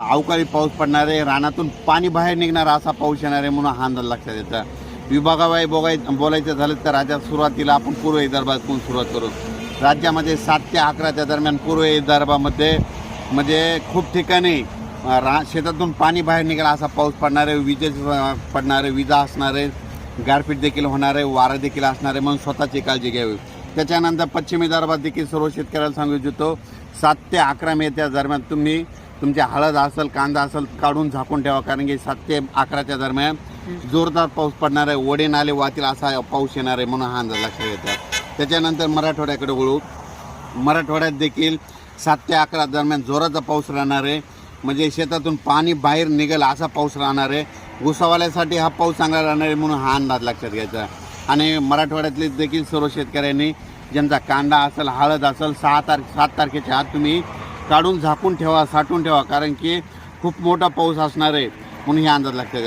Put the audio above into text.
अवकाळी पाऊस पडणार आहे रानातून पाणी बाहेर निघणार असा पाऊस येणार आहे म्हणून हा अंदाज लक्षात येतं. विभागाबाई बोगाय बोलायचं झालं तर राज्यात सुरुवातीला आपण पूर्व विदर्भातून सुरुवात करू. राज्यामध्ये सात ते अकराच्या दरम्यान पूर्व विदर्भामध्ये म्हणजे खूप ठिकाणी रा शेतातून पाणी बाहेर निघाला असा पाऊस पडणार आहे विजेचे पडणार आहे विजा असणार आहे गारपीट देखील होणार आहे वारा देखील असणार आहे म्हणून स्वतःची काळजी घ्यावी. त्याच्यानंतर पश्चिम विदर्भात देखील सर्व शेतकऱ्याला सांगू इच्छितो सात ते अकरा मे त्या दरम्यान तुम्ही तुमच्या हळद असेल कांदा असेल काढून झाकून ठेवा कारण की सात ते अकराच्या दरम्यान जोरदार पाऊस पडणार आहे ओढे नाले वाहतील असा पाऊस येणार आहे म्हणून हा अंदाज लक्षात येतो त्याच्यानंतर मराठवाड्याकडे वळू. मराठवाड्यात देखील सात ते अकरा दरम्यान जोराचा पाऊस राहणार आहे. म्हणजे शेतातून पाणी बाहेर निघेल असा पाऊस राहणार आहे. घुसावाल्यासाठी हा पाऊस चांगला राहणार आहे म्हणून हा अंदाज लक्षात घ्यायचा आणि मराठवाड्यातले देखील सर्व शेतकऱ्यांनी ज्यांचा कांदा असेल हळद असेल सहा तार सात तारखेच्या आत तुम्ही काढून झाकून ठेवा साठवून ठेवा कारण की खूप मोठा पाऊस असणार आहे म्हणून हे अंदाज लागते